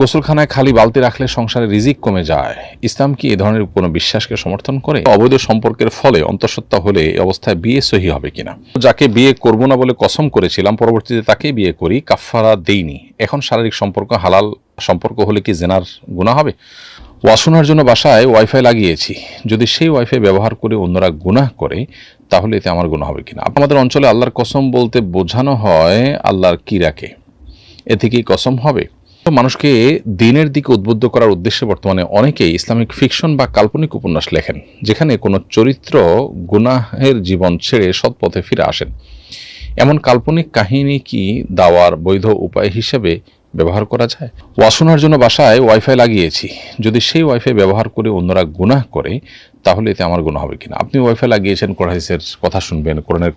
গোসলখানায় খালি বালতি রাখলে সংসারে রিজিক কমে যায়। ইসলাম কি এ ধরনের কোনো বিশ্বাসকে সমর্থন করে? অবৈধ সম্পর্কের ফলে অন্তঃসত্ত্বা হলে এই অবস্থায় বিয়ে সহি হবে কিনা? যাকে বিয়ে করব না বলে কসম করেছিলাম, পরবর্তীতে তাকে বিয়ে করি, কাফফারা দেইনি। এখন শারীরিক সম্পর্ক, হালাল সম্পর্ক হলে কি জেনার গুণা হবে? ওয়াশোনার জন্য বাসায় ওয়াইফাই লাগিয়েছি। যদি সেই ওয়াইফাই ব্যবহার করে অন্যরা গুনাহ করে, তাহলে এতে আমার গুণা হবে কিনা? আমাদের অঞ্চলে আল্লাহর কসম বলতে বোঝানো হয় আল্লাহর কিরাকে। এ থেকেই কসম হবে। মানুষকে দিনের দিকে উদ্বুদ্ধ করার উদ্দেশ্যে বর্তমানে অনেকেই ইসলামিক ফিকশন বা কাল্পনিক উপন্যাস লেখেন, যেখানে কোনো চরিত্র গুনাহের জীবন ছেড়ে সৎ পথে ফিরে আসেন। এমন কাল্পনিক কাহিনী কি দাওয়ার বৈধ উপায় হিসেবে ব্যবহার করা যায়? ওয়াশোনার জন্য বাসায় ওয়াইফাই লাগিয়েছি। যদি সেই ওয়াইফাই ব্যবহার করে অন্যরা গুনাহ করে তাহলে এতে আমার গুণ হবে কিনা? আপনি ওয়াইফাই লাগিয়েছেন কোরআনের কথা শুনবেন, কোরআনের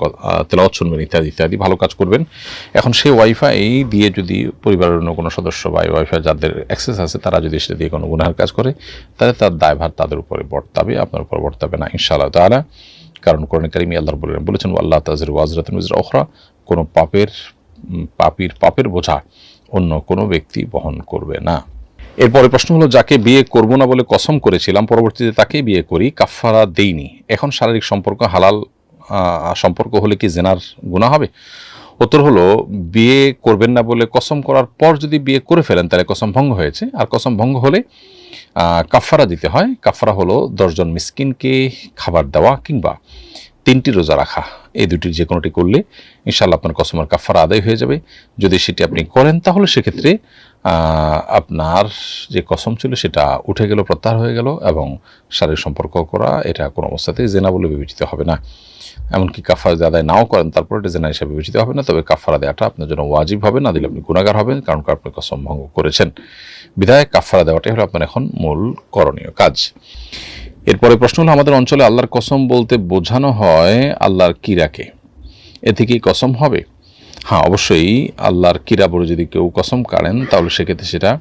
তেলাওয়াত শুনবেন, ইত্যাদি ইত্যাদি, ভালো কাজ করবেন। এখন সেই ওয়াইফাই দিয়ে যদি পরিবারের অন্য কোনো সদস্য বা ওয়াইফাই যাদের অ্যাক্সেস আছে, তারা যদি সেটা দিয়ে কোনো গুনাহের কাজ করে, তাহলে তার দায়ভার তাদের উপরে বর্তাবে, আপনার উপর বর্তাবে না, ইনশাআল্লাহ তাআলা। কারণ কোরআন কারিমি আল্লাহ বলেন বলেছেন, আল্লাহ তাজের ওয়াজরাতুন উজরা ওখরা কোনো পাপের পাপির, পাপের বোঝা অন্য কোনো ব্যক্তি বহন করবে না। এরপরে প্রশ্ন হলো যাকে বিয়ে করব না বলে কসম করেছিলাম পরবর্তীতে তাকে বিয়ে করি কাফারা দেইনি। এখন শারীরিক সম্পর্ক হালাল সম্পর্ক হলে কি জেনার গুণা হবে? উত্তর হলো বিয়ে করবেন না বলে কসম করার পর যদি বিয়ে করে ফেলেন তাহলে কসম ভঙ্গ হয়েছে। আর কসম ভঙ্গ হলে আহ, কাফফারা দিতে হয়। কাফফারা হলো দশজন মিসকিনকে খাবার দেওয়া কিংবা তিনটি রোজা রাখা। এই দুটির যে কোনোটি করলে ইনশাল্লাহ আপনার কসমের কাফারা আদায় হয়ে যাবে। যদি সেটি আপনি করেন, তাহলে সেক্ষেত্রে আপনার যে কসম ছিল সেটা উঠে গেল, প্রত্যাহার হয়ে গেল এবং শারীরিক সম্পর্ক করা, এটা কোনো অবস্থাতেই জেনা বলে বিবেচিত হবে না। এমনকি কাফারা যদি আদায় নাও করেন, তারপর এটা জেনা হিসাবে বিবেচিত হবে না। তবে কাফারা দেওয়াটা আপনার জন্য ওয়াজিব হবে, না দিলে আপনি গুণাগার হবেন, কারণ আপনি কসম ভঙ্গ করেছেন। বিধায় কাফারা দেওয়াটাই হলো আপনার এখন মূল করণীয় কাজ। এরপরে প্রশ্ন হলো, আমাদের অঞ্চলে আল্লাহর কসম বলতে বোঝানো হয় আল্লাহর কিরাকে। এ থেকেই কসম হবে? হ্যাঁ অবশ্যই আল্লাহর কিরা বলে যদি কেউ কসম কাড়েন, তাহলে সেক্ষেত্রে সেটা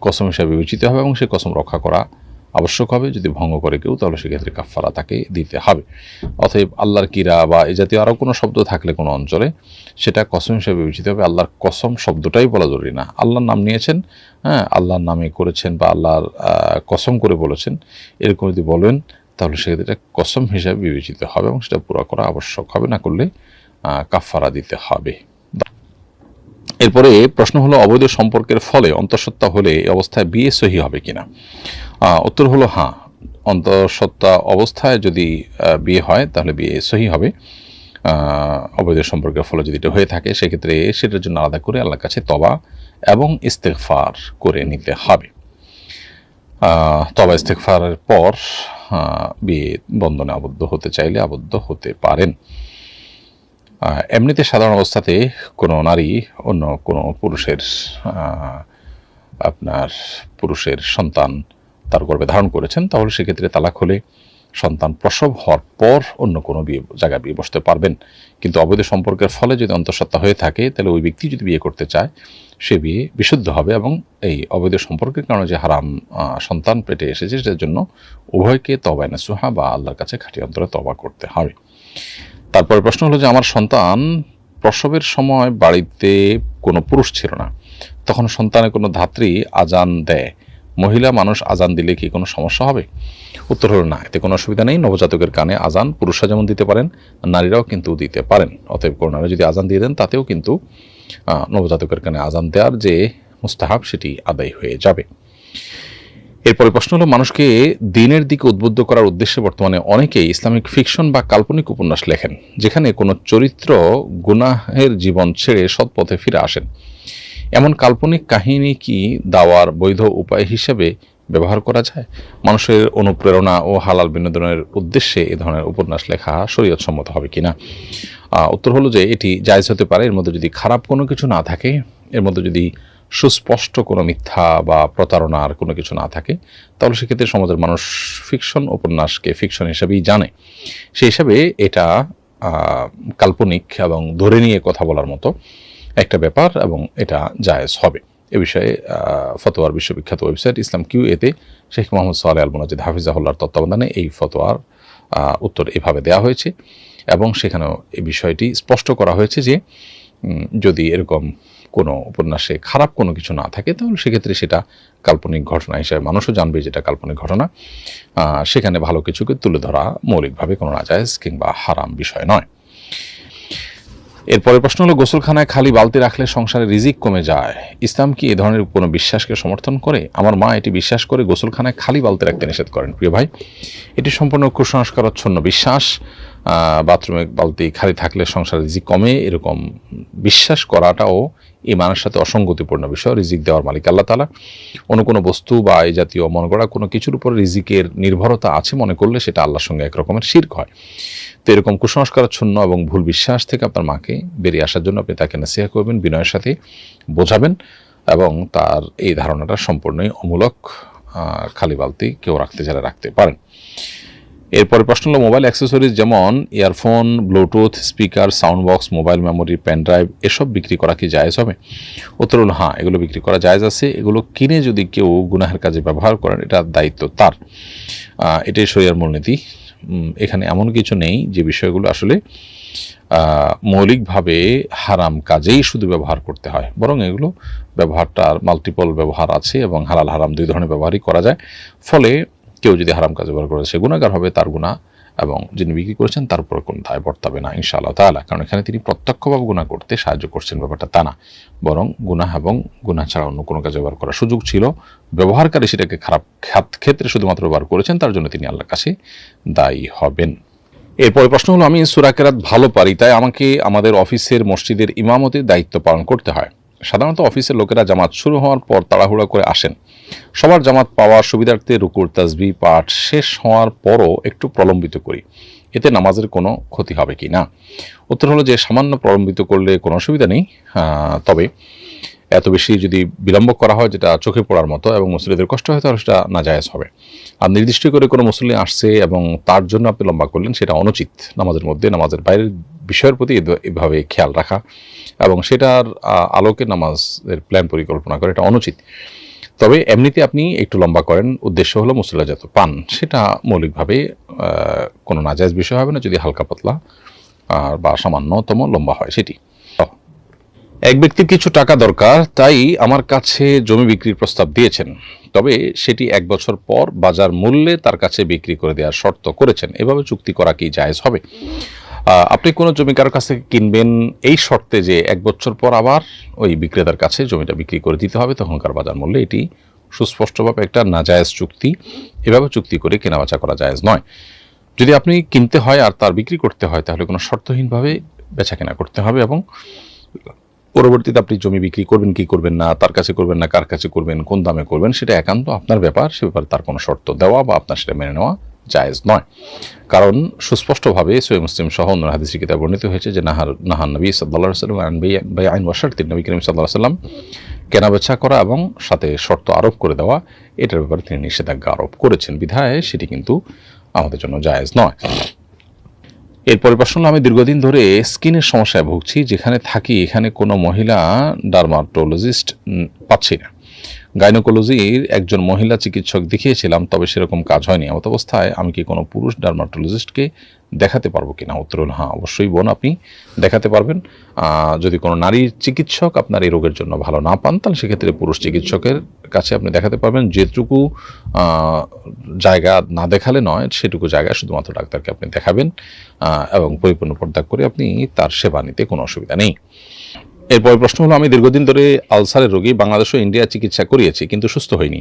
কসম হিসাবে বিবেচিত হবে এবং সে কসম রক্ষা করা আবশ্যক হবে, যদি ভঙ্গ করে কেউ, তাহলে সেক্ষেত্রে কাফারা তাকে দিতে হবে। অতএব আল্লাহর কিরা বা এ জাতীয় আরও কোনো শব্দ থাকলে কোনো অঞ্চলে সেটা কসম হিসেবে বিবেচিত হবে। আল্লাহর কসম শব্দটাই বলা জরুরি না। আল্লাহর নাম নিয়েছেন হ্যাঁ আল্লাহর নামে করেছেন বা আল্লাহর কসম করে বলেছেন, এরকম যদি বলেন, তাহলে সেক্ষেত্রে কসম হিসাবে বিবেচিত হবে এবং সেটা পুরো করা আবশ্যক হবে, না করলে কাফারা দিতে হবে। এরপরে প্রশ্ন হলো, অবৈধ সম্পর্কের ফলে অন্তঃসত্ত্বা হলে এই অবস্থায় বিয়ে সহি হবে কিনা? উত্তর হলো হ্যাঁ। অন্তঃসত্ত্বা অবস্থায় যদি বিয়ে হয়, তাহলে বিয়ে সহি হবে। অবৈধ সম্পর্কের ফলে যদি এটা হয়ে থাকে, সেক্ষেত্রে সেটার জন্য আলাদা করে আল্লাহর কাছে তবা এবং ইস্তেকফার করে নিতে হবে। তবা ইস্তেকফারের পর বিয়ে বন্ধনে আবদ্ধ হতে চাইলে আবদ্ধ হতে পারেন। এমনিতে সাধারণ অবস্থাতে কোনো নারী অন্য কোনো পুরুষের আপনার পুরুষের সন্তান তার গর্ভে ধারণ করেছেন, তাহলে সেক্ষেত্রে তালাক হলে সন্তান প্রসব হওয়ার পর অন্য কোনো বিয়ে, জায়গায় বিয়ে বসতে পারবেন। কিন্তু অবৈধ সম্পর্কের ফলে যদি অন্তঃসত্ত্বা হয়ে থাকে, তাহলে ওই ব্যক্তি যদি বিয়ে করতে চায়, সে বিয়ে বিশুদ্ধ হবে এবং এই অবৈধ সম্পর্কের কারণে যে হারাম সন্তান পেটে এসেছে, সেটার জন্য উভয়কে তবায় না সুহা বা আল্লাহর কাছে খাঁটি অন্তরে তবা করতে হবে। তারপরে প্রশ্ন হলো যে, আমার সন্তান প্রসবের সময় বাড়িতে কোনো পুরুষ ছিল না। তখন সন্তানের কোনো ধাত্রী আজান দেয়। মহিলা মানুষ আজান দিলে কি কোনো সমস্যা হবে? উত্তর হলো না, এতে কোনো অসুবিধা নেই। নবজাতকের কানে আজান পুরুষরা যেমন দিতে পারেন, নারীরাও কিন্তু দিতে পারেন। অতএব কোনো নারী যদি আজান দিয়ে দেন, তাতেও কিন্তু নবজাতকের কানে আজান দেওয়ার যে মুস্তাহাব, সেটি আদায় হয়ে যাবে। এরপরে প্রশ্ন হলো, মানুষকে দিনের দিকে উদ্বুদ্ধ করার উদ্দেশ্যে বর্তমানে অনেকেই ইসলামিক ফিকশন বা কাল্পনিক উপন্যাস লেখেন, যেখানে কোনো চরিত্র গুনাহের জীবন ছেড়ে সৎ পথে ফিরে আসেন। এমন কাল্পনিক কাহিনী কি দাওয়ার বৈধ উপায় হিসেবে ব্যবহার করা যায়? মানুষের অনুপ্রেরণা ও হালাল বিনোদনের উদ্দেশ্যে এ ধরনের উপন্যাস লেখা শরীয়তসম্মত হবে কিনা? আহ, উত্তর হলো যে এটি জায়জ হতে পারে। এর মধ্যে যদি খারাপ কোনো কিছু না থাকে এর মধ্যে যদি সুস্পষ্ট কোনো মিথ্যা বা প্রতারণার কোনো কিছু না থাকে তাহলে সেক্ষেত্রে সমাজের মানুষ ফিকশন উপন্যাসকে ফিকশন হিসেবেই জানে। সেই হিসাবে এটা কাল্পনিক এবং ধরে নিয়ে কথা বলার মতো। একটা ব্যাপার এবং এটা জায়েজ হবে। এ বিষয়ে ফতোয়ার বিশ্ববিখ্যাত ওয়েবসাইট ইসলাম কিউ এতে শেখ মোহাম্মদ সোয়ালে আল মুনাজিদ হাফিজাহুল্লাহর তত্ত্বাবধানে এই ফতোয়ার উত্তর এভাবে দেওয়া হয়েছে এবং সেখানেও এই বিষয়টি স্পষ্ট করা হয়েছে যে যদি এরকম কোনো উপন্যাসে খারাপ কোনো কিছু না থাকে, তাহলে সেক্ষেত্রে সেটা কাল্পনিক ঘটনা হিসেবে মানুষও জানবে যেটা কাল্পনিক ঘটনা। সেখানে ভালো কিছুকে তুলে ধরা মৌলিকভাবে কোনো নাজায়জ কিংবা হারাম বিষয় নয়। এরপরের প্রশ্ন হলো, গোসলখানায় খালি বালতি রাখলে সংসারে রিজিক কমে যায়। ইসলাম কি এ ধরনের কোনো বিশ্বাসকে সমর্থন করে? আমার মা এটি বিশ্বাস করে গোসলখানায় খালি বালতি রাখতে নিষেধ করেন। প্রিয় ভাই, এটি সম্পূর্ণ কুসংস্কারচ্ছন্ন বিশ্বাস। বাথরুমে বালতি খালি থাকলে সংসারে রিজিক কমে, এরকম বিশ্বাস করাটাও ইমানের সাথে অসঙ্গতিপূর্ণ বিষয়, রিজিক দেওয়ার মালিক আল্লাহ তালা অন্য কোনো বস্তু বা এই জাতীয় মনে করা কোনো কিছুর উপর রিজিকের নির্ভরতা আছে মনে করলে সেটা আল্লাহর সঙ্গে একরকমের শির্ক হয়। তো এরকম কুসংস্কারাচ্ছন্ন এবং ভুল বিশ্বাস থেকে আপনার মাকে বেরিয়ে আসার জন্য আপনি তাকে নাসিহা করবেন, বিনয়ের সাথে বোঝাবেন এবং তার এই ধারণাটা সম্পূর্ণই অমূলক খালি বালতি কেউ রাখতে যারা রাখতে পারেন। এরপরে প্রশ্ন হলো মোবাইল অ্যাক্সেসরিজ যেমন earphone Bluetooth speaker sound box mobile memory pen drive এসব বিক্রি করা কি জায়েজ হবে? উত্তর হলো হ্যাঁ এগুলো বিক্রি করা জায়েজ আছে। এগুলো কিনে যদি কেউ গুনাহের কাজে ব্যবহার করেন, এটা দায়িত্ব তার। এটাই শরিয়ার মূলনীতি। এখানে এমন কিছু নেই যে বিষয়গুলো আসলে মৌলিকভাবে হারাম কাজেই শুধু ব্যবহার করতে হয়। বরং এগুলো ব্যবহারটার মাল্টিপল ব্যবহার আছে এবং হালাল হারাম দুই ধরনের ব্যবহারই করা যায়। ফলে কেউ যদি হারাম কাজ ব্যবহার করে সে গুণাগার হবে, তার গুণা এবং যিনি বিক্রি করেছেন তার উপর কোনো দায় বর্তাবে না, ইনশাআল্লাহ তাআলা। কারণ এখানে তিনি প্রত্যক্ষভাবে গুণা করতে সাহায্য করছেন, ব্যাপারটা তা না। বরং গুনাহ এবং গুনাহ ছাড়া অন্য কোনো কাজ ব্যবহার করার সুযোগ ছিল। ব্যবহারকারী সেটাকে খারাপ খাত- ক্ষেত্রে শুধুমাত্র ব্যবহার করেছেন, তার জন্য তিনি আল্লাহর কাছে দায়ী হবেন। এরপরে প্রশ্ন হলো, আমি সুরাকেরাত ভালো পারি, তাই আমাকে আমাদের অফিসের মসজিদের ইমামতির দায়িত্ব পালন করতে হয়। সাধারণত অফিসের লোকেরা জামাত শুরু হওয়ার পর তাড়াহুড়া করে আসেন। সবার জামাত পাওয়ার সুবিধার্থে রুকুর তাজবি পাঠ শেষ হওয়ার পরও একটু প্রলম্বিত করি। এতে নামাজের কোনো ক্ষতি হবে কি না? উত্তর হলো যে, সামান্য প্রলম্বিত করলে কোনো অসুবিধা নেই। তবে এত বেশি যদি বিলম্ব করা হয় যেটা চোখে পড়ার মতো এবং মুসলিদের কষ্ট হয়, তাহলে সেটা নাজায়েজ হবে। আর নির্দিষ্ট করে কোনো মুসলিম আসছে এবং তার জন্য আপনি লম্বা করলেন, সেটা অনুচিত। নামাজের মধ্যে, নামাজের বাইরের বিষয়ের প্রতি এভাবে খেয়াল রাখা এবং সেটার আলোকে নামাজের প্ল্যান পরিকল্পনা করা, এটা অনুচিত। তবে এমনিতে আপনি একটু লম্বা করেন, উদ্দেশ্য হলো মুসলিরা যত পান, সেটা মৌলিকভাবে কোনো নাজায়জ বিষয় হবে না। যদি হালকা পাতলা, আর বা সামান্যতম লম্বা হয়, সেটি। এক ব্যক্তির কিছু টাকা দরকার, তাই আমার কাছে জমি বিক্রির প্রস্তাব দিয়েছেন। তবে সেটি এক বছর পর বাজার মূল্যে তার কাছে বিক্রি করে দেওয়ার শর্ত করেছেন। এভাবে চুক্তি করা কি জায়েজ হবে? আপনি কোনো জমি কারোর কাছ থেকে কিনবেন এই শর্তে যে এক বছর পর আবার ওই বিক্রেতার কাছে জমিটা বিক্রি করে দিতে হবে, তখনকার বাজার মূল্যে এটি সুস্পষ্টভাবে একটা নাজায়েজ চুক্তি। এভাবে চুক্তি করে কেনাবেচা করা জায়েজ নয়। যদি আপনি কিনতে হয় আর তার বিক্রি করতে হয়, তাহলে কোনো শর্তহীনভাবে বেচা কেনা করতে হবে এবং পরবর্তীতে আপনি জমি বিক্রি করবেন, কি করবেন না, তার কাছে করবেন না, কার কাছে করবেন, কোন দামে করবেন, সেটা একান্ত আপনার ব্যাপার, সে ব্যাপারে তার কোনো শর্ত দেওয়া বা আপনার সেটা মেনে নেওয়া জায়েজ নয়। কারণ সুস্পষ্টভাবে সৈয় মুসলিম সহ অন্য হাদিসের কিতাব বর্ণিত হয়েছে যে নাহার নাহান নবী সাল্লাহ সাল্লাম আইন বাই আইন ওয়াশার্তির নবী করিম সাল্লাহ সাল্লাম কেনাবেচা করা এবং সাথে শর্ত আরোপ করে দেওয়া, এটার ব্যাপারে তিনি নিষেধাজ্ঞা আরোপ করেছেন। বিধায় সেটি কিন্তু আমাদের জন্য জায়েজ নয়। এরপরে প্রশ্ন আমি দীর্ঘদিন ধরে স্কিনের সমস্যায় ভুগছি, যেখানে থাকি, এখানে কোনো মহিলা ডার্মাটোলজিস্ট পাচ্ছি না। গাইনোকোলজির একজন মহিলা চিকিৎসক দেখিয়েছিলাম, তবে সেরকম কাজ হয়নি। এমত অবস্থায় আমি কি কোনো পুরুষ ডার্মাটোলজিস্টকে দেখাতে পারব কিনা? উত্তর হলো হ্যাঁ অবশ্যই বোন, আপনি দেখাতে পারবেন। যদি কোনো নারীর চিকিৎসক আপনার এই রোগের জন্য ভালো না পান, তাহলে সেক্ষেত্রে পুরুষ চিকিৎসকের কাছে আপনি দেখাতে পারবেন। যেটুকু জায়গা না দেখালে নয়, সেটুকু জায়গা শুধুমাত্র ডাক্তারকে আপনি দেখাবেন এবং পরিপূর্ণ পর্দা করে আপনি তার সেবা নিতে কোনো অসুবিধা নেই। এরপর প্রশ্ন হলো, আমি দীর্ঘদিন ধরে আলসারের রোগী, বাংলাদেশ ও ইন্ডিয়া চিকিৎসা করিয়েছি, কিন্তু সুস্থ হয়নি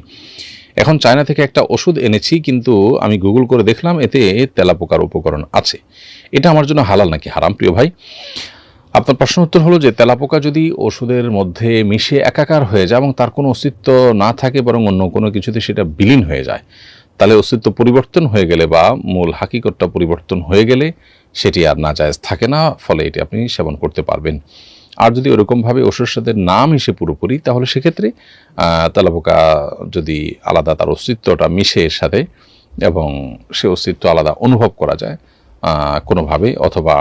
এখন চায়না থেকে একটা ওষুধ এনেছি, কিন্তু আমি গুগল করে দেখলাম, এতে তেলাপোকার উপকরণ আছে। এটা আমার জন্য হালাল নাকি হারাম, প্রিয় ভাই? আপনার প্রশ্ন উত্তর হলো যে, তেলাপোকা যদি ওষুধের মধ্যে মিশে একাকার হয়ে যায় এবং তার কোনো অস্তিত্ব না থাকে, বরং অন্য কোনো কিছুতে সেটা বিলীন হয়ে যায়, তাহলে অস্তিত্ব পরিবর্তন হয়ে গেলে বা মূল হাকিকতটা পরিবর্তন হয়ে গেলে সেটি আর না জায়েজ থাকে না, ফলে এটি আপনি সেবন করতে পারবেন। আর যদি ওরকমভাবে ওষুধের নাম মিশে পুরোপুরি, তাহলে সেক্ষেত্রে তেলাপোকা যদি আলাদা তার অস্তিত্বটা মিশে এর সাথে এবং সে অস্তিত্ব আলাদা অনুভব করা যায় কোনোভাবে অথবা